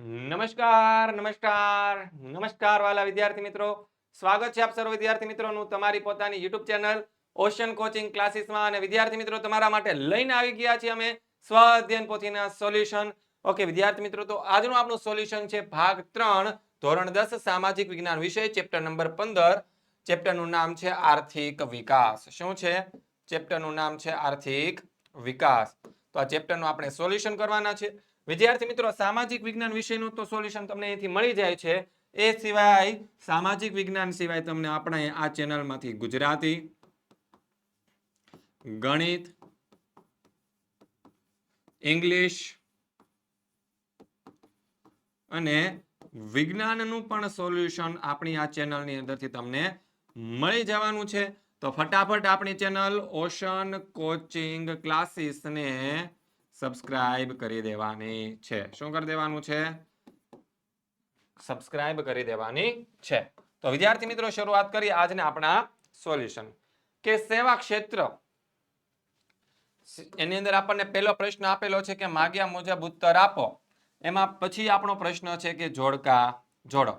નમસ્કાર નમસ્કાર નમસ્કાર વાલા વિદ્યાર્થી મિત્રો. સ્વાગત છે આપ સર્વ વિદ્યાર્થી મિત્રોનું તમારી પોતાની યુટ્યુબ ચેનલ ઓશન કોચિંગ ક્લાસીસમાં. અને વિદ્યાર્થી મિત્રો, તમારા માટે લઈને આવી ગયા છીએ અમે સ્વ અધ્યયન પોથીના સોલ્યુશન. ઓકે, વિદ્યાર્થી મિત્રો, તો આજનું આપણું સોલ્યુશન છે ભાગ ત્રણ, ધોરણ દસ, સામાજિક વિજ્ઞાન વિષય, ચેપ્ટર નંબર પંદર. ચેપ્ટરનું નામ છે આર્થિક વિકાસ. શું છે? ચેપ્ટરનું નામ છે આર્થિક વિકાસ. તો આ ચેપ્ટરનું આપણે સોલ્યુશન કરવાના છે. વિદ્યાર્થી મિત્રો, સામાજિક વિજ્ઞાન વિષયનું તો સોલ્યુશન તમને અહીંથી મળી જાય છે. એ સિવાય સામાજિક વિજ્ઞાન સિવાય તમને આપણે આ ચેનલમાંથી ગુજરાતી, ગણિત, ઇંગ્લિશ અને વિજ્ઞાનનું પણ સોલ્યુશન આપણી આ ચેનલની અંદરથી તમને મળી જવાનું છે. તો ફટાફટ આપણી ચેનલ ઓશન, કોચિંગ, ક્લાસીસને સબસ્ક્રાઇબ કરી દેવાની છે. શું કરી દેવાનું છે? સબસ્ક્રાઇબ કરી દેવાની છે. તો વિદ્યાર્થી મિત્રો, શરૂઆત કરી આજને આપણા સોલ્યુશન કે સેવા ક્ષેત્ર. એની અંદર આપણને પહેલો પ્રશ્ન આપેલો છે કે માગ્યા મુજબ ઉત્તર આપો. એમાં પછી આપણો પ્રશ્ન છે કે જોડકા જોડો.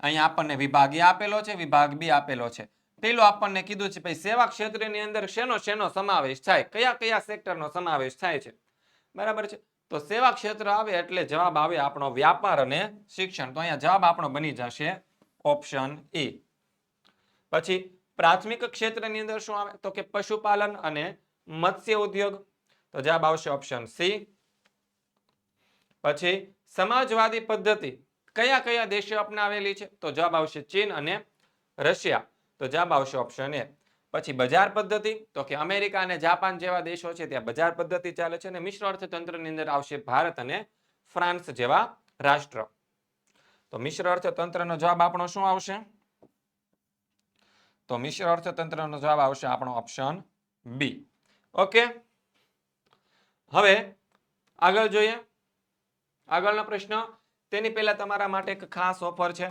અહીંયા આપણને વિભાગ એ આપેલો છે, વિભાગ બી આપેલો છે. પેલું આપણને કીધું છે, ભાઈ સેવા ક્ષેત્રની અંદર શેનો શેનો સમાવેશ થાય? કયા કયા સેક્ટરનો સમાવેશ થાય છે? બરાબર છે? તો સેવા ક્ષેત્ર આવે એટલે જવાબ આવે આપણો વ્યાપાર અને શિક્ષણ. તો અહીંયા જવાબ આપણો બની જશે ઓપ્શન એ. પછી પ્રાથમિક ક્ષેત્રની અંદર શું આવે? તો કે પશુપાલન અને મત્સ્ય ઉદ્યોગ. તો જવાબ આવશે ઓપ્શન સી. પછી સમાજવાદી પદ્ધતિ. કયા કયા દેશો અપનાવેલી છે? તો જવાબ આવશે ચીન અને રશિયા. તો જવાબ આવશે ઓપ્શન એ. પછી બજાર પદ્ધતિ, તો કે અમેરિકા અને જાપાન જેવા દેશો છે ત્યાં બજાર પદ્ધતિ ચાલે છે અને મિશ્ર અર્થતંત્રની અંદર આવશે ભારત અને ફ્રાન્સ જેવા રાષ્ટ્ર. તો મિશ્ર અર્થતંત્રનો જવાબ આપણો શું આવશે? તો મિશ્ર અર્થતંત્રનો જવાબ આવશે આપણો ઓપ્શન બી. ઓકે? હવે આગળ જોઈએ. આગળનો પ્રશ્ન, તેની પહેલા તમારા માટે એક ખાસ ઓફર છે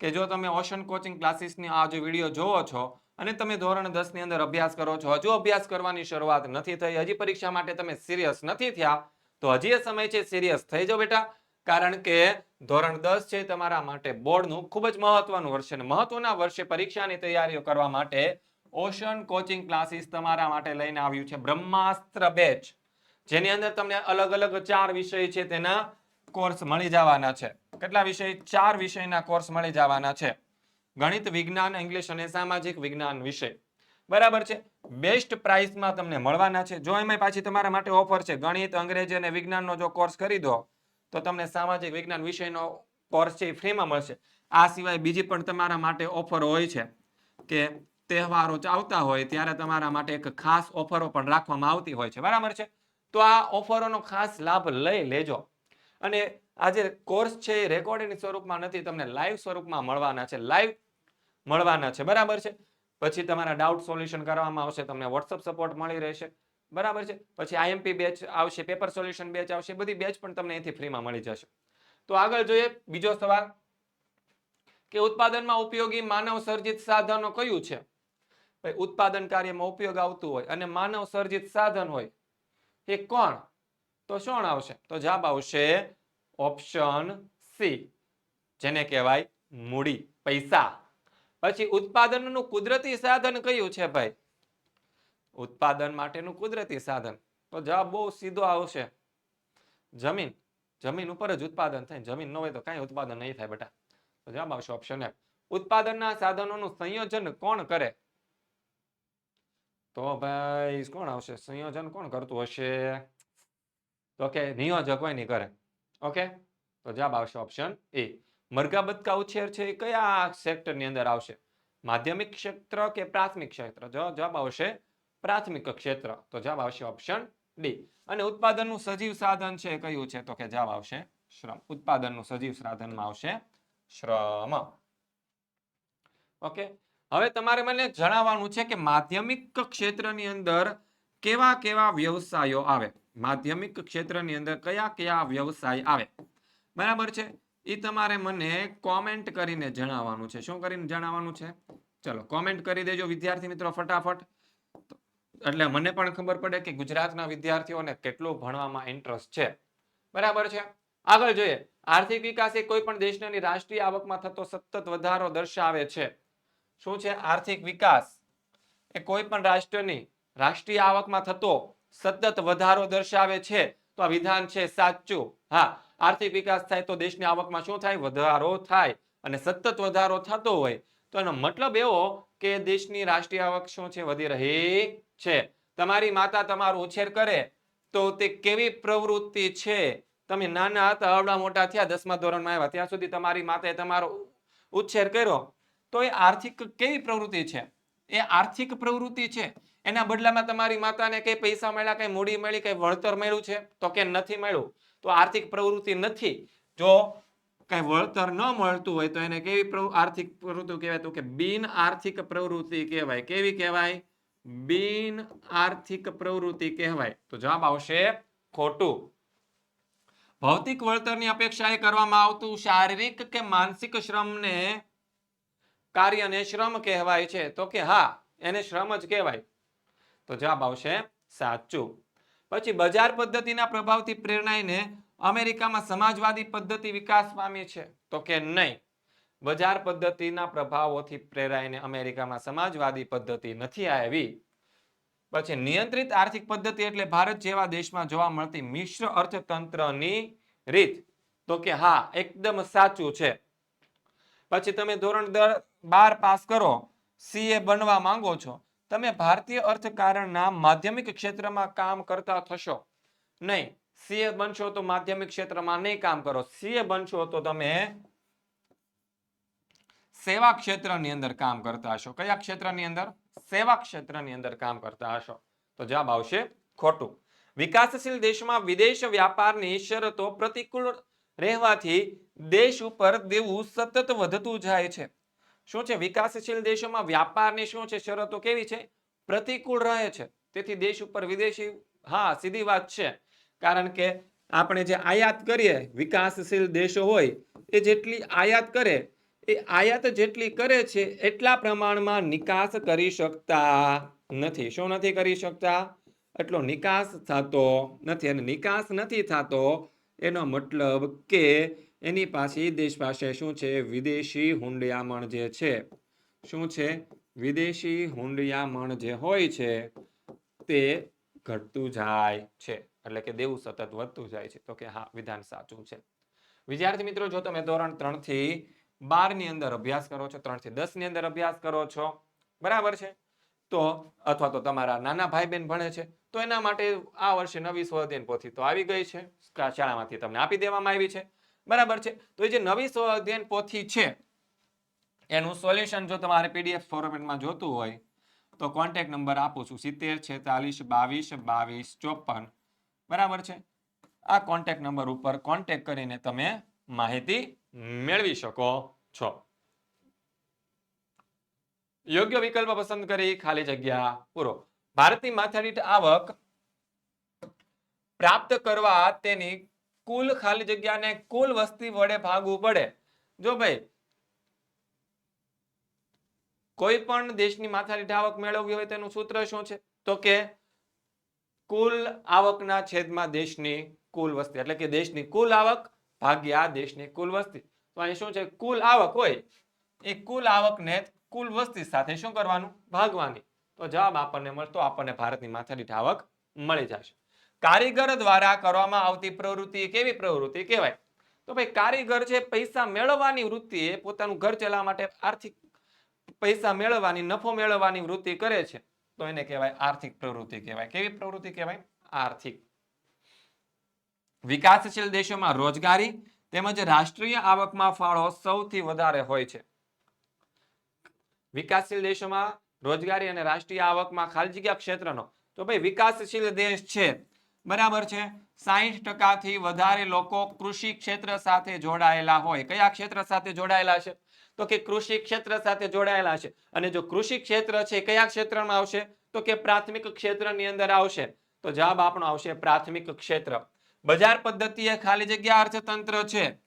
કે જો તમે ઓશન કોચિંગ ક્લાસીસની આ જે વીડિયો જોવો છો અને તમે ધોરણ દસની અંદર અભ્યાસ કરો છો. હજુ અભ્યાસ કરવાની શરૂઆત નથી થઈ. હજી પરીક્ષા માટે તમે સિરિયસ નથી થયા. તો હજી એ સમય છે સિરિયસ થઈ જાઓ બેટા. કારણ કે ધોરણ દસ છે તમારા માટે બોર્ડનું ખૂબ જ મહત્વનું વર્ષ અને મહત્વના વર્ષે પરીક્ષાની તૈયારીઓ કરવા માટે ઓશન કોચિંગ ક્લાસીસ તમારા માટે લઈને આવ્યું છે. બ્રહ્માસ્ત્ર બેચ. જેની અંદર તમને અલગ અલગ ચાર વિષય છે તેના કોર્સ મળી જવાના છે. કેટલા વિષય? ચાર વિષયના કોર્સ મળી જવાના છે. ગણિત, વિજ્ઞાન ઇંગ્લિશ અને સામાજિક વિજ્ઞાન વિષય બરાબર છે? બેસ્ટ પ્રાઇસમાં તમને મળવાના છે. જો એમાં પાછી તમારા માટે ઓફર છે, ગણિત, અંગ્રેજી અને વિજ્ઞાનનો જો કોર્સ કરી દો, તો તમને સામાજિક વિજ્ઞાન વિષયનો કોર્સ છે એ ફ્રીમાં મળશે. આ સિવાય બીજી પણ તમારા માટે ઓફર હોય છે કે તહેવારો આવતા હોય ત્યારે તમારા માટે એક ખાસ ઓફરો પણ રાખવામાં આવતી હોય છે. બરાબર છે? તો આ ઓફરોનો ખાસ લાભ લઈ લેજો. અને આ જે કોર્સ છે એ રેકોર્ડિંગ સ્વરૂપમાં નથી, તમને લાઈવ સ્વરૂપમાં મળવાના છે. લાઈવ મળવાના છે. બરાબર છે? પછી તમારા ડાઉટ સોલ્યુશન કરવામાં આવશે, તમને વોટ્સઅપ સપોર્ટ મળી રહેશે. બરાબર છે? પછી આઈએમપી બેચ આવશે પેપર સોલ્યુશન બેચ આવશે, બધી બેચ પણ તમને અહીંથી ફ્રીમાં મળી જશે. તો આગળ જોઈએ, બીજો સવાલ કે ઉત્પાદનમાં ઉપયોગી માનવ સર્જિત સાધનો કયું છે? ઉત્પાદન કાર્યમાં ઉપયોગ આવતું હોય અને માનવ સર્જિત સાધન હોય, એ કોણ? તો શું આવશે? તો જવાબ આવશે ઓપ્શન સી જેને કહેવાય મૂડી, પૈસા. પછી ઉત્પાદનનું કુદરતી સાધન કયું છે ભાઈ? ઉત્પાદન માટેનું કુદરતી સાધન. તો જવાબ બહુ સીધો આવશે. જમીન. જમીન ઉપર જ ઉત્પાદન થાય. જમીન ન હોય તો કાંઈ ઉત્પાદન નહીં થાય બેટા. તો જવાબ આવશે ઓપ્શન એફ ઉત્પાદનના સાધનોનું સંયોજન કોણ કરે? તો ભાઈ, કોણ આવશે? સંયોજન કોણ કરતું હશે? તો કે નિયોજક હોય નહીં કરે. ઓકે? તો જવાબ આવશે ઓપ્શન એ મરઘા ઉછેર છે એ કયા સેક્ટરની અંદર આવશે? માધ્યમિક ક્ષેત્ર કે પ્રાથમિક ક્ષેત્ર? જવાબ આવશે પ્રાથમિક ક્ષેત્ર. તો જવાબ આવશે ઓપ્શન ડી અને ઉત્પાદનનું સજીવ સાધન છે કયું છે? તો કે જવાબ આવશે શ્રમ. ઉત્પાદનનું સજીવ સાધનમાં આવશે શ્રમ. ઓકે. હવે તમારે મને જણાવવાનું છે કે માધ્યમિક ક્ષેત્રની અંદર કેવા કેવા વ્યવસાયો આવે? માધ્યમિક ક્ષેત્રની અંદર કયા કયા વ્યવસાય આવે? બરાબર છે? એ તમારે મને કોમેન્ટ કરીને જણાવવાનું છે. શું કરીને જણાવવાનું છે? ચલો કોમેન્ટ કરી દેજો વિદ્યાર્થી મિત્રો ફટાફટ. એટલે મને પણ ખબર પડે કે ગુજરાતના વિદ્યાર્થીઓને કેટલો ભણવામાં ઇન્ટરેસ્ટ છે. બરાબર છે? આગળ જોઈએ. આર્થિક વિકાસ એ કોઈ પણ દેશની રાષ્ટ્રીય આવકમાં થતો સતત વધારો દર્શાવે છે. શું છે આર્થિક વિકાસ? એ કોઈ પણ રાષ્ટ્રની રાષ્ટ્રીય આવકમાં થતો સતત વધારો દર્શાવે છે. તો આ વિધાન છે સાચું. હા, આર્થિક વિકાસ થાય તો દેશની આવકમાં શું થાય? વધારો થાય અને સતત વધારો થતો હોય. તો એનો મતલબ એવો કે દેશની રાષ્ટ્રીય આવક શું છે? વધી રહી છે. તમારી માતા તમારો ઉછેર કરે તો તે કેવી પ્રવૃત્તિ છે? તમે નાના હતા અવડા મોટા થયા, દસમા ધોરણમાં આવ્યા. ત્યાં સુધી તમારી માતાએ તમારો ઉછેર કર્યો. તો એ આર્થિક કેવી પ્રવૃત્તિ છે? એ આર્થિક પ્રવૃત્તિ છે. એના બદલામાં તમારી માતાને કઈ પૈસા મળ્યા, કઈ મૂડી મળી, કઈ વળતર મળ્યું છે? તો કે નથી મળ્યું? તો આર્થિક પ્રવૃત્તિ નથી. જો કઈ વળતર ન મળતું હોય તો એને કેવી આર્થિક પ્રવૃત્તિ કહેવાય? તો કે બિન આર્થિક પ્રવૃત્તિ કહેવાય. કેવી કહેવાય? બિન આર્થિક પ્રવૃત્તિ કહેવાય. તો જવાબ આવશે ખોટું. ભૌતિક વળતરની અપેક્ષા એ કરવામાં આવતું શારીરિક કે માનસિક શ્રમને કાર્યને શ્રમ કહેવાય છે. તો કે હા, એને શ્રમ જ કહેવાય. તો જવાબ આવશે સાચું. પછી બજાર પદ્ધતિના પ્રભાવથી પ્રેરણાઈને અમેરિકામાં સમાજવાદી પદ્ધતિ વિકાસ પામી છે તો કે નહીં? બજાર પદ્ધતિના પ્રભાવોથી પ્રેરાઈને અમેરિકામાં સમાજવાદી પદ્ધતિ નથી આવી. પછી નિયંત્રિત આર્થિક પદ્ધતિ એટલે ભારત જેવા દેશમાં જોવા મળતી મિશ્ર અર્થતંત્રની રીત તો કે હા, એકદમ સાચું છે. પછી તમે ધોરણ દર બાર પાસ કરો સીએ બનવા માંગો છો તમે ભારતીય અર્થકારણના માધ્યમિક ક્ષેત્રમાં કામ કરતા થશો. નહીં, સીએ બનશો તો માધ્યમિક ક્ષેત્રમાં નહીં કામ કરો. સીએ બનશો તો તમે સેવા ક્ષેત્રની અંદર કામ કરતા હશો. કયા ક્ષેત્રની અંદર? સેવા ક્ષેત્રની અંદર કામ કરતા હશો. તો જવાબ આવશે ખોટું. વિકાસશીલ દેશમાં વિદેશ વ્યાપારની શરતો પ્રતિકૂળ રહેવાથી દેશ ઉપર દેવું સતત વધતું જાય છે. શું છે? વિકાસશીલ દેશોમાં વ્યાપારની શું છે? શરતો કેવી છે? પ્રતિકૂળ રહે છે. તેથી દેશ ઉપર વિદેશી, હા, સીધી વાત છે. કારણ કે આપણે જે આયાત કરીએ, વિકાસશીલ દેશો હોય, એ જેટલી આયાત કરે, એ આયાત જેટલી કરે છે, એટલા પ્રમાણમાં નિકાસ કરી શકતા નથી. શું નથી કરી શકતા? એટલો નિકાસ થતો નથી. અને નિકાસ નથી થતો, એનો મતલબ કે એની પાસે દેશ પાસે શું છે? વિદેશી હુંડિયામણ જે છે, શું છે? વિદેશી હુંડિયામણ જે હોય છે, તે ઘટતું જાય છે. એટલે કે દેવું સતત વધતું જાય છે. તો કે હા, વિધાન સાચું છે. વિદ્યાર્થી મિત્રો, જો તમે ધોરણ ત્રણથી બારની અંદર અભ્યાસ કરો છો ત્રણથી દસની અંદર અભ્યાસ કરો છો, બરાબર છે? તો અથવા તો તમારા નાના ભાઈ બહેન ભણે છે, તો એના માટે આ વર્ષે નવી સ્વઅધ્યયન પોથી તો આવી ગઈ છે. શાળામાંથી તમને આપી દેવામાં આવી છે. બરાબર છે? તો એ જે નવી સ્વઅધ્યયન પોથી છે, એનું સોલ્યુશન જો તમારે પીડીએફ ફોર્મેટમાં જોતું હોય, તો કોન્ટેક્ટ નંબર આપું છું. સિત્તેર છેતાલીસ બાવીસ બાવીસ ચોપન. બરાબર છે? આ કોન્ટેક નંબર ઉપર કોન્ટેક્ટ કરીને તમે માહિતી મેળવી શકો છો. યોગ્ય વિકલ્પ પસંદ કરી, ખાલી જગ્યા પૂરો. ભારતની માથાદીઠ આવક પ્રાપ્ત કરવા તેની કુલ ખાલી જગ્યાને કુલ વસ્તી વડે ભાગવું પડે. જો ભાઈ, કોઈ પણ દેશની માથાદીઠ આવક મેળવવી હોય તેનું સૂત્ર શું છે? તો કે કુલ આવકના છેદમાં દેશની કુલ વસ્તી. એટલે કે દેશની કુલ આવક ભાગ્યા દેશની કુલ વસ્તી. તો અહીં શું છે? કુલ આવક હોય. એ કુલ આવકને કુલ વસ્તી સાથે શું કરવાનું? ભાગવાની. તો જવાબ આપણને મળતો, આપણને ભારતની માથાદીઠ આવક મળી જશે. કારીગર દ્વારા કરવામાં આવતી પ્રવૃત્તિ કેવી પ્રવૃત્તિ કહેવાય? તો ભાઈ, કારીગર છે, પૈસા મેળવવાની વૃત્તિ પોતાનું ઘર ચલાવવા માટે આર્થિક પૈસા મેળવવાની, નફો મેળવવાની વૃત્તિ કરે છે. તો એને કહેવાય આર્થિક પ્રવૃત્તિ કહેવાય. કેવી પ્રવૃત્તિ કહેવાય? આર્થિક. વિકાસશીલ દેશોમાં રોજગારી તેમજ રાષ્ટ્રીય આવકમાં ફાળો સૌથી વધારે હોય છે. વિકાસશીલ દેશોમાં રોજગારી અને રાષ્ટ્રીય આવકમાં ખાલી જગ્યા ક્ષેત્રનો. તો ભાઈ, વિકાસશીલ દેશ છે. બરાબર છે? સાહીઠ ટકાથી વધારે લોકો કૃષિ ક્ષેત્ર સાથે જોડાયેલા હોય. કયા ક્ષેત્ર સાથે જોડાયેલા છે? તો કે કૃષિ ક્ષેત્ર સાથે જોડાયેલા છે. અને જો કૃષિ ક્ષેત્ર છે કયા ક્ષેત્રમાં આવશે? તો કે પ્રાથમિક ક્ષેત્રની અંદર આવશે. તો જવાબ આપણો આવશે પ્રાથમિક ક્ષેત્ર. બજાર પદ્ધતિ એ ખાલી જગ્યા અર્થતંત્ર છે.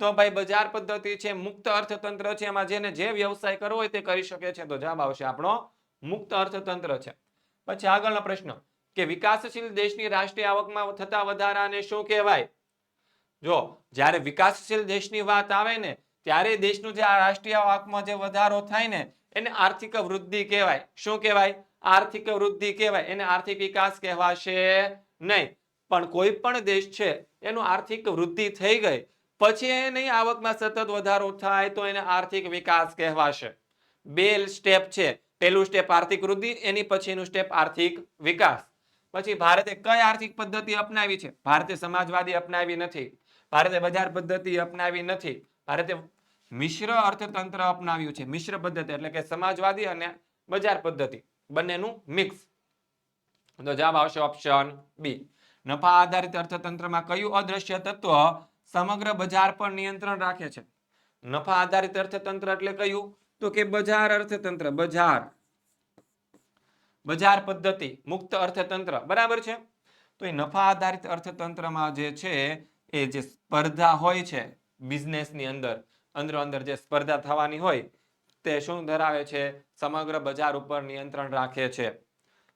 તો ભાઈ બજાર પદ્ધતિ છે, મુક્ત અર્થતંત્ર છે. એમાં જેને જે વ્યવસાય કરવો હોય તે કરી શકે છે. તો જવાબ આવશે આપણો મુક્ત અર્થતંત્ર છે. પછી આગળનો પ્રશ્ન. કે વિકાસશીલ દેશની રાષ્ટ્રીય આવકમાં થતા વધારાને શું કહેવાય? જો જ્યારે વિકાસશીલ દેશની વાત આવે ને, ત્યારે દેશનું જે આ રાષ્ટ્રીય આવકમાં જે વધારો થાય ને, એને આર્થિક વૃદ્ધિ કહેવાય. શું કહેવાય? આર્થિક વૃદ્ધિ કહેવાય. એને આર્થિક વિકાસ કહેવાશે નહીં. પણ કોઈ પણ દેશ છે, એનું આર્થિક વૃદ્ધિ થઈ ગઈ. પછી એની આવકમાં સતત વધારો થાય તો એને આર્થિક વિકાસ કહેવાશે. બે સ્ટેપ છે. પહેલું સ્ટેપ આર્થિક વૃદ્ધિ, એની પછીનું સ્ટેપ આર્થિક વિકાસ. પછી ભારતે કઈ આર્થિક પદ્ધતિ અપનાવી છે? ભારતે સમાજવાદી અપનાવી નથી. ભારતે બજાર પદ્ધતિ અપનાવી નથી. ભારતે મિશ્ર અર્થતંત્ર અપનાવ્યું છે. મિશ્ર પદ્ધતિ એટલે કે સમાજવાદી અને બજાર પદ્ધતિ. બંનેનું મિક્સ તો જવાબ આવશે ઓપ્શન બી નફા આધારિત અર્થતંત્રમાં કયું અદ્રશ્ય તત્વ સમગ્ર બજાર પર નિયંત્રણ રાખે છે? નફા આધારિત અર્થતંત્ર એટલે કયું? તો કે બજાર અર્થતંત્ર. બજાર. બજાર પદ્ધતિ, મુક્ત અર્થતંત્ર, બરાબર છે? તો એ નફા આધારિત અર્થતંત્રમાં જે છે, એ જે સ્પર્ધા હોય છે, બિઝનેસની અંદર અંદર અંદર જે સ્પર્ધા થવાની હોય, તે શું ધરાવે છે? સમગ્ર બજાર ઉપર નિયંત્રણ રાખે છે.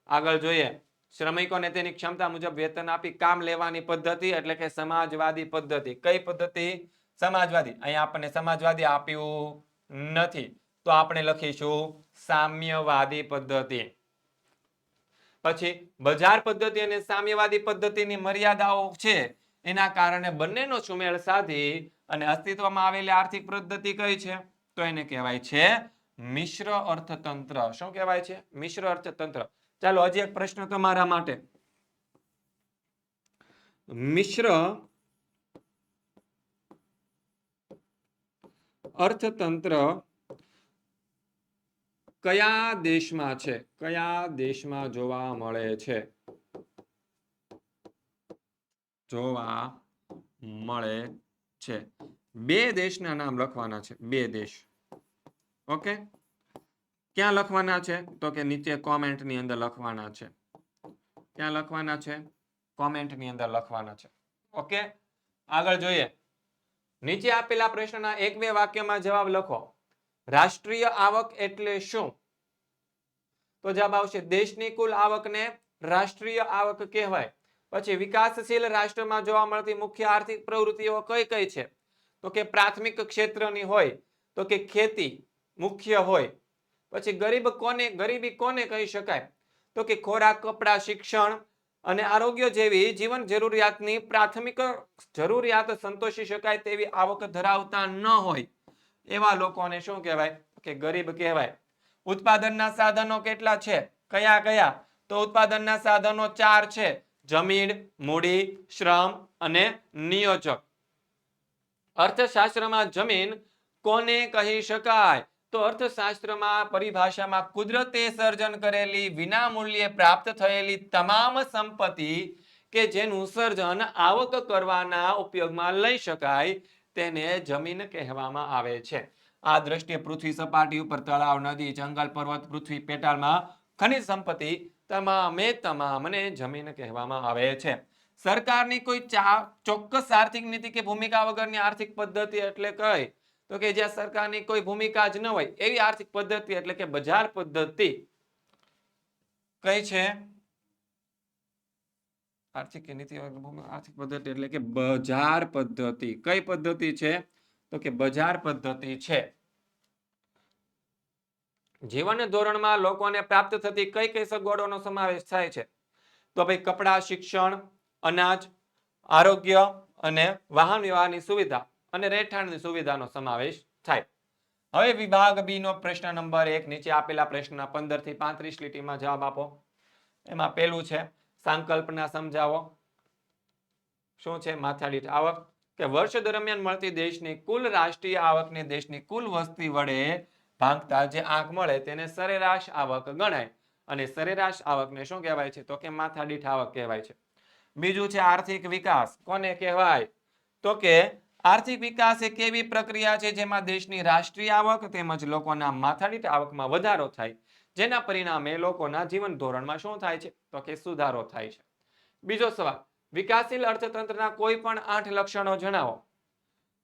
આગળ જોઈએ, શ્રમિકોને તેની ક્ષમતા મુજબ વેતન આપી કામ લેવાની પદ્ધતિ એટલે કે સમાજવાદી પદ્ધતિ. કઈ પદ્ધતિ? સમાજવાદી. અહીંયા આપણને સમાજવાદી આપ્યું નથી. તો આપણે લખીશું સામ્યવાદી પદ્ધતિ. પછી બજાર પદ્ધતિ અને સામ્યવાદી પદ્ધતિની મર્યાદાઓ છે, એના કારણે બંનેનો સુમેળ સાધી અને અસ્તિત્વમાં આવેલી આર્થિક પદ્ધતિ કઈ છે? તો એને કહેવાય છે મિશ્ર અર્થતંત્ર. શું કહેવાય છે? મિશ્ર અર્થતંત્ર. ચાલો, હજી એક પ્રશ્ન તમારા માટે. મિશ્ર અર્થતંત્ર કયા દેશમાં છે? કયા દેશમાં જોવા મળે છે? જોવા મળે છે. બે દેશના નામ લખવાના છે. બે દેશ. ઓકે? ક્યાં લખવાના છે? તો કે નીચે કોમેન્ટની અંદર લખવાના છે. ક્યાં લખવાના છે? કોમેન્ટની અંદર લખવાના છે. ઓકે? આગળ જોઈએ. નીચે આપેલા પ્રશ્નના એક બે વાક્યમાં જવાબ લખો. રાષ્ટ્રીય આવક એટલે શું? તો જવાબ આવશે, દેશની કુલ આવકને રાષ્ટ્રીય આવક કહેવાય. પછી વિકાસશીલ રાષ્ટ્રમાં જોવા મળતી મુખ્ય આર્થિક પ્રવૃત્તિઓ કઈ કઈ છે? તો કે પ્રાથમિક ક્ષેત્રની હોય, તો કે ખેતી મુખ્ય હોય. પછી ગરીબ કોને, ગરીબી કોને કહી શકાય? તો કે ખોરાક, કપડાં, શિક્ષણ અને આરોગ્ય જેવી જીવન જરૂરિયાતની પ્રાથમિક જરૂરિયાત સંતોષી શકાય તેવી આવક ધરાવતા ન હોય. એવા લોકોને શું કહેવાય? કે ગરીબ કહેવાય. ઉત્પાદનના સાધનો કેટલા છે? કયા કયા? તો ઉત્પાદનના સાધનો ચાર છે. જમીન, મૂડી, શ્રમ અને નિયોજક. અર્થશાસ્ત્રમાં જમીન કોને કહી શકાય? તો અર્થશાસ્ત્રમાં પરિભાષામાં કુદરતે સર્જન કરેલી વિના મૂલ્યે પ્રાપ્ત થયેલી તમામ સંપત્તિ કે જેનું સર્જન આવક કરવાના ઉપયોગમાં લઈ શકાય તેને જમીન કહેવામાં આવે છે. આ દ્રષ્ટિએ પૃથ્વી સપાટી ઉપર તળાવ, નદી, જંગલ, પર્વત, પૃથ્વી પેટાળમાં ખનિજ સંપત્તિ તમામે તમામને જમીન કહેવામાં આવે છે. સરકારની કોઈ ચોક્કસ આર્થિક નીતિ કે ભૂમિકા વગરની આર્થિક પદ્ધતિ એટલે કઈ? તો કે જ્યાં સરકારની કોઈ ભૂમિકા જ ન હોય, એવી આર્થિક પદ્ધતિ એટલે કે બજાર પદ્ધતિ. કઈ છે? આર્થિક નીતિ આર્થિક પદ્ધતિ એટલે કે બજાર પદ્ધતિ. કઈ પદ્ધતિ છે? તો કે બજાર પદ્ધતિ છે. જીવન ધોરણમાં લોકોને પ્રાપ્ત થતી કઈ કઈ સગવડોનો સમાવેશ થાય છે? તો ભાઈ કપડા, શિક્ષણ, અનાજ, આરોગ્ય અને વાહન વ્યવહારની સુવિધા અને રહેઠાણની સુવિધાનો સમાવેશ થાય. હવે વિભાગ બી નો પ્રશ્ન નંબર એક નીચે આપેલા પ્રશ્નના પંદરથી પાંત્રીસ લીટીમાં જવાબ આપો. એમાં પેલું છે સંકલ્પના સમજાવો. શું છે માથાદીઠ આવક? કે વર્ષ દરમિયાન મળતી દેશની કુલ રાષ્ટ્રીય આવકને દેશની કુલ વસ્તી વડે ભાંગતા જે આંક મળે તેને સરેરાશ આવક ગણાય. અને સરેરાશ આવકને શું કહેવાય છે? તો કે માથાદીઠ આવક કહેવાય છે. બીજું છે આર્થિક વિકાસ. કોને કહેવાય? તો કે આર્થિક વિકાસ એક એવી પ્રક્રિયા છે જેમાં દેશની રાષ્ટ્રીય આવક તેમજ લોકોના માથાદીઠ આવકમાં વધારો થાય. જેના પરિણામે લોકોના જીવન ધોરણમાં શું થાય છે? તો કે સુધારો થાય છે. બીજો સવાલ, વિકાસશીલ અર્થતંત્રના કોઈ પણ આઠ લક્ષણો જણાવો.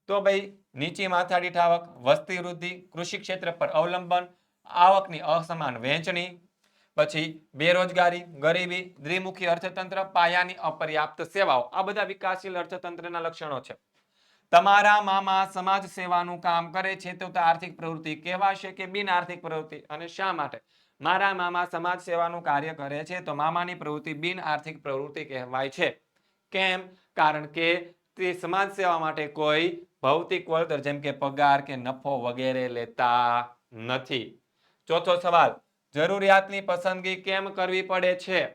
તો ભાઈ, નીચી માથાડી આવક વસ્તી વૃદ્ધિ, કૃષિ ક્ષેત્ર પર અવલંબન, આવકની અસમાન વહેંચણી પછી બેરોજગારી, ગરીબી, દ્વિમુખી અર્થતંત્ર, પાયાની અપર્યાપ્ત સેવાઓ. આ બધા વિકાસશીલ અર્થતંત્રના લક્ષણો છે. તમારા મામા સમાજ સેવાનું કામ કરે છે તો આર્થિક પ્રવૃત્તિ કહેવાશે કે બિન આર્થિક પ્રવૃત્તિ? અને શા માટે? મારા મામા સમાજ સેવાનું કાર્ય કરે છે તો મામાની પ્રવૃત્તિ બિન આર્થિક પ્રવૃત્તિ કહેવાય છે. કેમ? કારણ કે તે સમાજ સેવા માટે કોઈ ભૌતિક વળતર, જેમ કે પગાર કે નફો વગેરે લેતા નથી. ચોથો સવાલ, જરૂરિયાતની પસંદગી કેમ કરવી પડે છે?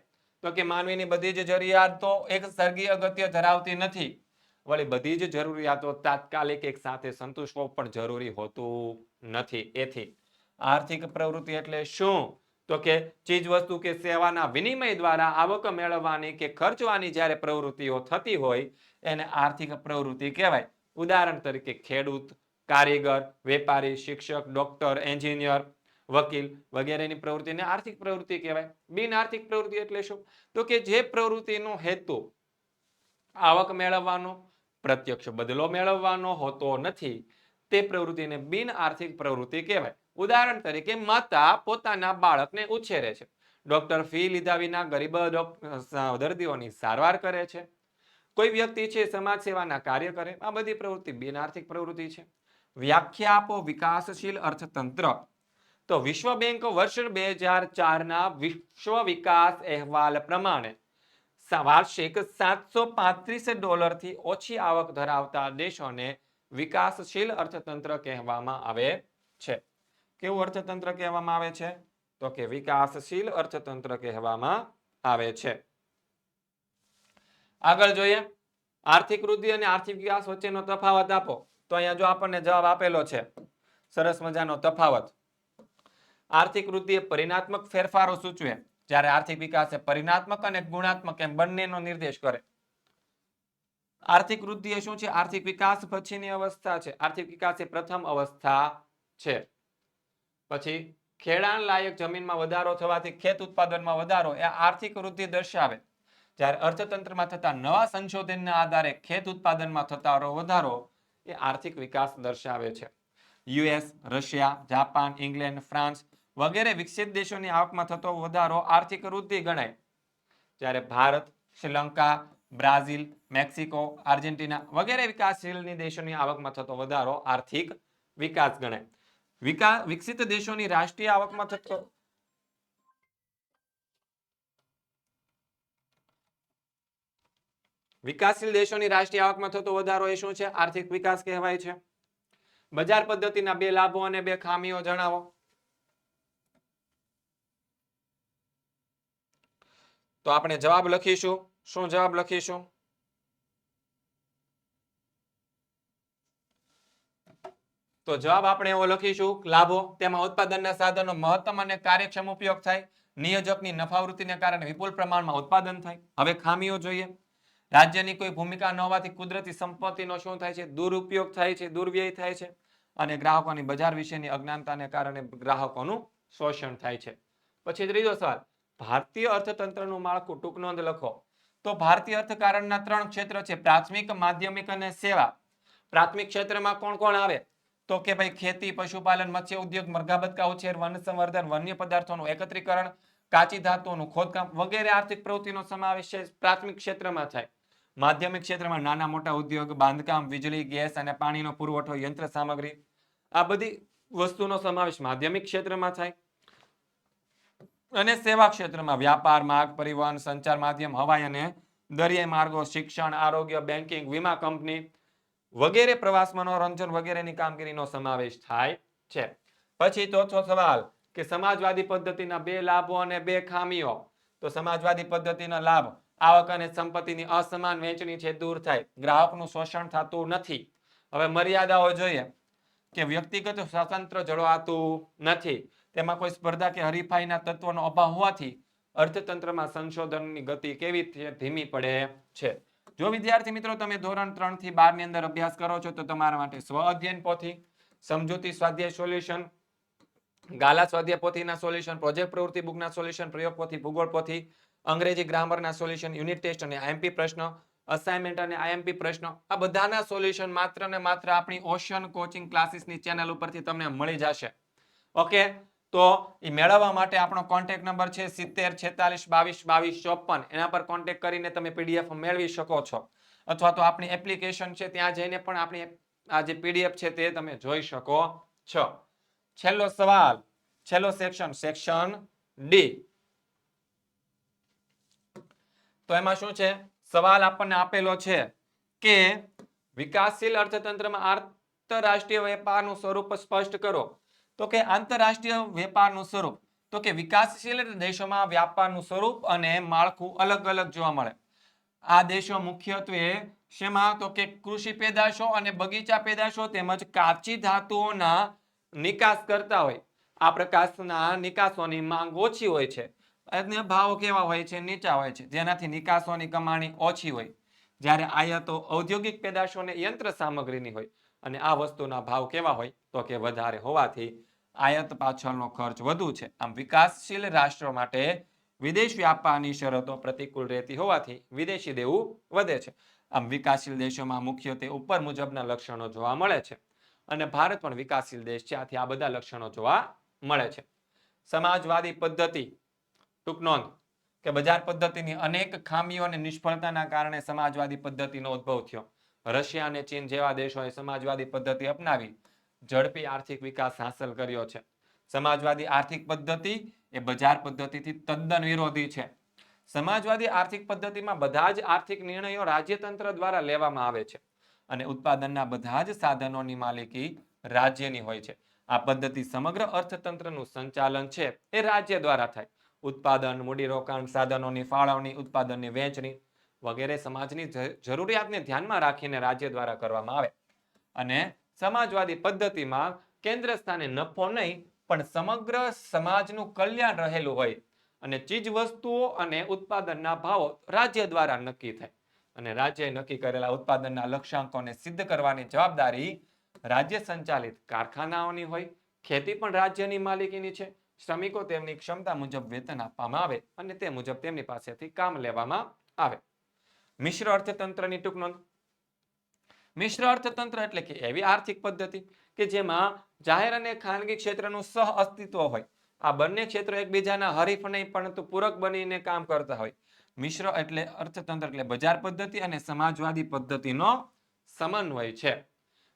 તો કે માનવીની બધી જ જરૂરિયાતો એક સરગી અગત્ય ધરાવતી નથી. વળી બધી જ જરૂરિયાતો તાત્કાલિક એક સાથે સંતુષ્ટવો પણ જરૂરી હોતું નથી. એથી આર્થિક પ્રવૃત્તિ એટલે શું? તો કે ચીજ વસ્તુ કે સેવાના વિનિમય દ્વારા આવક મેળવવાની કે ખર્ચવાની જ્યારે પ્રવૃત્તિઓ થતી હોય, એને આર્થિક પ્રવૃત્તિ કહેવાય. ઉદાહરણ તરીકે ખેડૂત, કારીગર, વેપારી, શિક્ષક, ડોક્ટર, એન્જિનિયર, વકીલ વગેરેની પ્રવૃત્તિને આર્થિક પ્રવૃત્તિ કહેવાય. બિન આર્થિક પ્રવૃત્તિ એટલે શું? તો કે જે પ્રવૃત્તિનો હેતુ આવક મેળવવાનો, પ્રત્યક્ષ બદલો મેળવવાનો હોતો નથી, તે પ્રવૃત્તિને બિન આર્થિક પ્રવૃત્તિ કહેવાય. ઉદાહરણ તરીકે, માતા પોતાના બાળકને ઉછેરે છે. ડોક્ટર ફી લીધા વિના ગરીબ દર્દીઓની સારવાર કરે છે. કોઈ વ્યક્તિ છે, સમાજ સેવાના કાર્ય કરે, આ બધી પ્રવૃત્તિ બિન આર્થિક પ્રવૃત્તિ છે. વ્યાખ્યા આપો, વિકાસશીલ અર્થતંત્ર. તો વિશ્વ બેંક વર્ષ બે હજાર ચારના વિશ્વ વિકાસ અહેવાલ પ્રમાણે વાર્ષિક સાતસો પાંત્રીસ ડોલરથી ઓછી આવક ધરાવતા દેશોને વિકાસશીલ અર્થતંત્ર કહેવામાં આવે છે. કેવું અર્થતંત્ર કહેવામાં આવે છે? તો કે વિકાસશીલ અર્થતંત્ર કહેવામાં આવે છે. આગળ જોઈએ. આર્થિક વૃદ્ધિ અને આર્થિક વિકાસ વચ્ચેનો તફાવત આપો. તો અહીંયા જો આપણને જવાબ આપેલો છે, સરસ મજાનો તફાવત. આર્થિક વૃદ્ધિ એ પરિણાત્મક ફેરફારો સૂચવે. જ્યારે આર્થિક વિકાસ એ પરિણાત્મક અને ગુણાત્મક એમ બંનેનો નિર્દેશ કરે. આર્થિક વૃદ્ધિ એ શું છે? આર્થિક વિકાસ પછીની અવસ્થા છે. આર્થિક વિકાસ એ પ્રથમ અવસ્થા છે. પછી ખેડાણ લાયક જમીનમાં વધારો થવાથી ખેત ઉત્પાદનમાં વધારો એ આર્થિક વૃદ્ધિ દર્શાવે. જ્યારે અર્થતંત્રમાં થતા નવા સંશોધનના આધારે ખેત ઉત્પાદનમાં થતો વધારો એ આર્થિક વિકાસ દર્શાવે છે. US, Russia, Japan, England, France વગેરે વિકસિત દેશોની આવકમાં થતો વધારો આર્થિક વૃદ્ધિ ગણાય. જ્યારે Bharat, Sri Lanka, Brazil, Mexico, Argentina વગેરે વિકાસશીલ દેશોની આવકમાં થતો વધારો આર્થિક વિકાસ ગણાય. વિકા, વિકસિત દેશોની રાષ્ટ્રીય આવકમાં થતો વિકાસશીલ દેશોની રાષ્ટ્રીય આવકમાં થતો વધારો એ શું છે? આર્થિક વિકાસ કહેવાય છે. બજાર પદ્ધતિના બે લાભો અને બે ખામીઓ જણાવો. તો આપણે જવાબ લખીશું. શું જવાબ લખીશું? તો જવાબ આપણે એવો લખીશું, લાભો, તેમાં ઉત્પાદનના સાધનો મહત્તમ અને કાર્યક્ષમ ઉપયોગ થાય, નિયોજકની નફાવૃત્તિને કારણે વિપુલ પ્રમાણમાં ઉત્પાદન થાય. હવે ખામીઓ જોઈએ. રાજ્યની કોઈ ભૂમિકા ન હોવાથી કુદરતી સંપત્તિનો શું થાય છે? દુરુપયોગ થાય છે, દુર્વ્યય થાય છે અને ગ્રાહકોની બજાર વિશેની અજ્ઞાનતાને કારણે ગ્રાહકોનું શોષણ થાય છે. પછી ત્રીજો સવાલ, ભારતીય અર્થતંત્રનું માળખું ટૂંક નોંધ લખો. તો ભારતીય અર્થકારણના ત્રણ ક્ષેત્ર છે, પ્રાથમિક, માધ્યમિક અને સેવા. પ્રાથમિક ક્ષેત્રમાં કોણ કોણ આવે? તો કે ભાઈ ખેતી, પશુપાલન, મત્સ્ય ઉદ્યોગ મરઘાબતકા ઉછેર વન સંવર્ધન વન્ય પદાર્થોનું એકત્રીકરણ, કાચી ધાતુઓનું ખોદકામ વગેરે આર્થિક પ્રવૃત્તિનો સમાવેશ પ્રાથમિક ક્ષેત્રમાં થાય. માધ્યમિક ક્ષેત્રમાં નાના મોટા ઉદ્યોગ, બાંધકામ, વીજળી, ગેસ અને પાણીનો પુરવઠો, યંત્ર સામગ્રી, આ બધી વસ્તુનો સમાવેશ માધ્યમિક ક્ષેત્રમાં થાય. અને સેવા ક્ષેત્રમાં વ્યાપાર, માર્ગ પરિવહન, સંચાર માધ્યમ, હવાઈ અને દરિયાઈ માર્ગો, શિક્ષણ, આરોગ્ય, બેન્કિંગ, વીમા કંપની વગેરે પ્રવાસ મનોરંજન વગેરેની કામગીરીનો સમાવેશ થાય છે. પછી ચોથો સવાલ કે સમાજવાદી પદ્ધતિના બે લાભો અને બે ખામીઓ. તો સમાજવાદી પદ્ધતિના લાભ આવક અને સંપત્તિની અસમાન વહેંચણી છે, દૂર થાય. ગ્રાહકનું શોષણ થતું નથી. હવે મર્યાદાઓ જોઈએ કે વ્યક્તિગત સ્વતંત્ર જળવાતું નથી. તેમાં કોઈ સ્પર્ધા કે હરીફાઈના તત્વનો અભાવ હોવાથી અર્થતંત્રમાં સંશોધનની ગતિ કેવી ધીમી પડે છે. જો વિદ્યાર્થી મિત્રો તમે ધોરણ ત્રણથી બારની અંદર અભ્યાસ કરો છો, તો તમારા માટે સ્વ અધ્યયન પોથી, સમજૂતી સ્વાધ્યાય સોલ્યુશન, ગાલા સ્વાધ્યાય પોથીના સોલ્યુશન, પ્રોજેક્ટ પ્રવૃત્તિ બુકના સોલ્યુશન, પ્રયોગ પોથી, ભૂગોળ પોથી, અંગ્રેજી ગ્રામરના સોલ્યુશન, યુનિટ ટેસ્ટ અને આઈએમપી પ્રશ્ન અસાઇનમેન્ટ અને આઈએમપી પ્રશ્નો, આ બધાના સોલ્યુશન માત્ર ને માત્ર આપણી ઓશન કોચિંગ ક્લાસીસની ચેનલ ઉપરથી તમને મળી જશે. ઓકે? તો એ મેળવવા માટે આપણો કોન્ટેક્ટ નંબર છે સિત્તેર, છેતાલીસ, બાવીસ બાવીસ, ચોપન. એના પર કોન્ટેક્ટ કરીને તમે પીડીએફ મેળવી શકો છો. અથવા તો આપણી એપ્લિકેશન છે ત્યાં જઈને પણ આપણી આ જે પીડીએફ છે તે તમે જોઈ શકો છો. છેલ્લો સવાલ, છેલ્લો સેક્શન સેક્શન ડી તો એમાં શું છે? સવાલ આપણને આપેલો છે કે વિકાસશીલ અર્થતંત્રમાં આંતરરાષ્ટ્રીય વેપારનું સ્વરૂપ સ્પષ્ટ કરો. તો કે આંતરરાષ્ટ્રીય વેપારનું સ્વરૂપ. તો કે વિકાસશીલ દેશોમાં વ્યાપારનું સ્વરૂપ અને માળખું અલગ અલગ જોવા મળે. આ દેશો મુખ્યત્વે શેમાં? તો કે કૃષિ પેદાશો અને બગીચા પેદાશો તેમજ કાચી ધાતુઓના નિકાસ કરતા હોય. આ પ્રકારના નિકાસોની માંગ ઓછી હોય છે. અને ભાવ કેવા હોય છે? નીચા હોય છે. જેનાથી નિકાસોની કમાણી ઓછી હોય. જ્યારે આયાતો ઔદ્યોગિક પેદાશો અને યંત્ર સામગ્રીની હોય. અને આ વસ્તુના ભાવ કેવા હોય તો કે વધારે હોવાથી આયાત પાછળનો ખર્ચ વધુ છે. આમ વિકાસશીલ રાષ્ટ્રો માટે વિદેશ વ્યાપારની શરતો પ્રતિકૂળ રહેતી હોવાથી વિદેશી દેવું વધે છે. આમ વિકાસશીલ દેશોમાં મુખ્યત્વે ઉપર મુજબના લક્ષણો જોવા મળે છે અને ભારત પણ વિકાસશીલ દેશ છે. આથી આ બધા લક્ષણો જોવા મળે છે. સમાજવાદી પદ્ધતિ, ટૂંક નોંધ કે બજાર પદ્ધતિની અનેક ખામીઓ અને નિષ્ફળતાના કારણે સમાજવાદી પદ્ધતિનો ઉદ્ભવ થયો. રશિયા અને ચીન જેવા દેશોએ સમાજવાદી પદ્ધતિ અપનાવી ઝડપી આર્થિક વિકાસ હાંસલ કર્યો છે. સમાજવાદી આર્થિક પદ્ધતિ એ બજાર પદ્ધતિથી તદ્દન વિરોધી છે. સમાજવાદી આર્થિક પદ્ધતિમાં બધા જ આર્થિક નિર્ણયો રાજ્યતંત્ર દ્વારા લેવામાં આવે છે અને ઉત્પાદનના બધા જ સાધનોની માલિકી રાજ્યની હોય છે. આ પદ્ધતિ સમગ્ર અર્થતંત્રનું સંચાલન છે એ રાજ્ય દ્વારા થાય. ઉત્પાદન, મૂડીરોકાણ સાધનોની ફાળવણી, ઉત્પાદનની વહેંચણી વગેરે સમાજની જરૂરિયાતને ધ્યાનમાં રાખીને રાજ્ય દ્વારા કરવામાં આવે. અને સમાજવાદી પદ્ધતિમાં કેન્દ્ર સ્થાને નફો નહીં, પણ સમગ્ર સમાજનું કલ્યાણ રહેલું હોય અને ચીજ વસ્તુઓ અને ઉત્પાદનના ભાવો રાજ્ય દ્વારા નક્કી થાય. અને રાજ્યએ નક્કી કરેલા ઉત્પાદનના લક્ષ્યાંકોને સિદ્ધ કરવાની જવાબદારી રાજ્ય સંચાલિત કારખાનાઓની હોય, ખેતી પણ રાજ્યની માલિકીની છે. શ્રમિકો તેમની ક્ષમતા મુજબ વેતન આપવામાં આવે અને તે મુજબ તેમની પાસેથી કામ લેવામાં આવે. મિશ્ર અર્થતંત્રની ટૂંક નોંધ. મિશ્ર અર્થતંત્ર એટલે કે એવી આર્થિક પદ્ધતિ કે જેમાં જાહેર અને ખાનગી ક્ષેત્રનું સહ અસ્તિત્વ હોય. આ બંને ક્ષેત્રો એકબીજાના હરીફ નહીં, પરંતુ પૂરક બનીને કામ કરતા હોય. મિશ્ર એટલે અર્થતંત્ર એટલે બજાર પદ્ધતિ અને સમાજવાદી પદ્ધતિનો સમન્વય છે.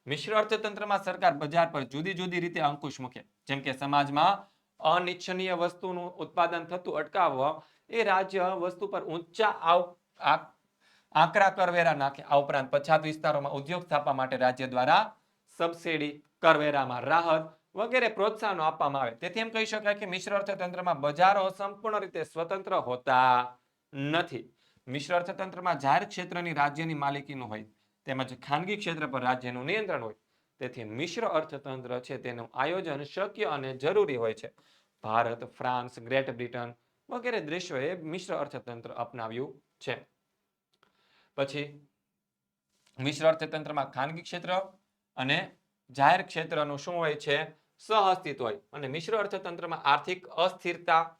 મિશ્ર અર્થતંત્રમાં સરકાર બજાર પર જુદી જુદી રીતે અંકુશ મૂકે. જેમ કે સમાજમાં અનિચ્છનીય વસ્તુનું ઉત્પાદન થતું અટકાવવા એ રાજ્ય વસ્તુ પર ઊંચા આવ આકરા કરવેરા નાખે. આ ઉપરાંત પછાત વિસ્તારોમાં ઉદ્યોગ સ્થાપવા માટે રાજ્ય દ્વારા સબસિડી, કરવેરામાં રાહત વગેરે પ્રોત્સાહનો આપવામાં આવે. તેથી એમ કહી શકાય કે મિશ્ર અર્થતંત્રમાં બજારો સંપૂર્ણ રીતે સ્વતંત્ર હોતા નથી. મિશ્ર અર્થતંત્રમાં જાહેર ક્ષેત્રની રાજ્યની માલિકીનું હોય, તેમજ ખાનગી ક્ષેત્ર પર રાજ્યનું નિયંત્રણ હોય, તેથી મિશ્ર અર્થતંત્ર છે તેનું આયોજન શક્ય અને જરૂરી હોય છે. ભારત, ફ્રાન્સ, ગ્રેટ બ્રિટન વગેરે દેશોએ મિશ્ર અર્થતંત્ર અપનાવ્યું છે. પછી મિશ્ર અર્થતંત્રમાં ખાનગી ક્ષેત્ર અને જાહેર ક્ષેત્રનું શું હોય છે? સહઅસ્તિત્વ હોય. અને મિશ્ર અર્થતંત્રમાં આર્થિક અસ્થિરતા,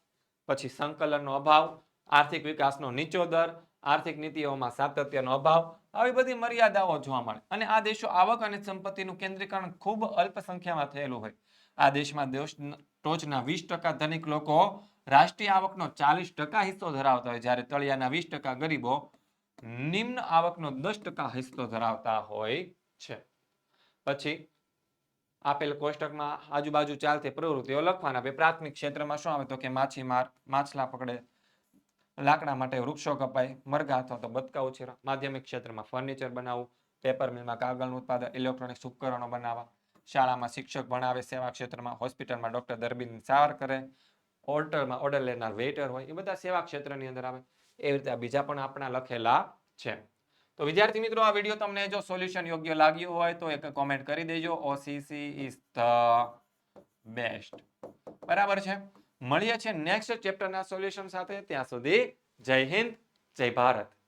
પછી સંકલનનો અભાવ, આર્થિક વિકાસનો નીચો દર, આર્થિક નીતિઓમાં સાતત્યનો અભાવ, આવી બધી મર્યાદાઓ જોવા મળે. અને આ દેશો આવક અને સંપત્તિનું કેન્દ્રીકરણ ખૂબ અલ્પ સંખ્યામાં થયેલું હોય. આ દેશમાં દેશ ટોચના વીસ ટકા ધનિક લોકો રાષ્ટ્રીય આવકનો ચાલીસ ટકા હિસ્સો ધરાવતા હોય. જ્યારે તળિયાના વીસ ટકા ગરીબો નિમ્ન આવકનો દસ ટકા હિસ્સો ધરાવતા હોય છે. પછી આપેલ કોષ્ટકમાં આજુબાજુ ચાલતી પ્રવૃત્તિઓ લખવાના બે. પ્રાથમિક ક્ષેત્રમાં શું આવે તો કે માછીમાર માછલા પકડે, લાકડા માટે વૃક્ષો કપાય, મરઘા અથવા તો બતકા ઉછેરા માધ્યમિક ક્ષેત્રમાં ફર્નિચર બનાવવું, પેપર મિલમાં કાગળનું ઉત્પાદન ઇલેક્ટ્રોનિક ઉપકરણો બનાવવા. શાળામાં શિક્ષક ભણાવે, સેવા ક્ષેત્રમાં, હોસ્પિટલમાં ડોક્ટર દર્દીની સારવાર કરે હોટલમાં ઓર્ડર લેનાર વેઇટર હોય, એ બધા સેવા ક્ષેત્રની અંદર આવે. એવી રીતે બીજા પણ આપણા લખેલા છે. તો વિદ્યાર્થી મિત્રો, આ વીડિયો તમને જો સોલ્યુશન યોગ્ય લાગ્યું હોય તો એક કોમેન્ટ કરી દેજો. ઓસીસી ઇઝ ધ બેસ્ટ બરાબર છે? મળીએ છે નેક્સ્ટ ચેપ્ટરના સોલ્યુશન સાથે. ત્યાં સુધી જય હિન્દ, જય ભારત.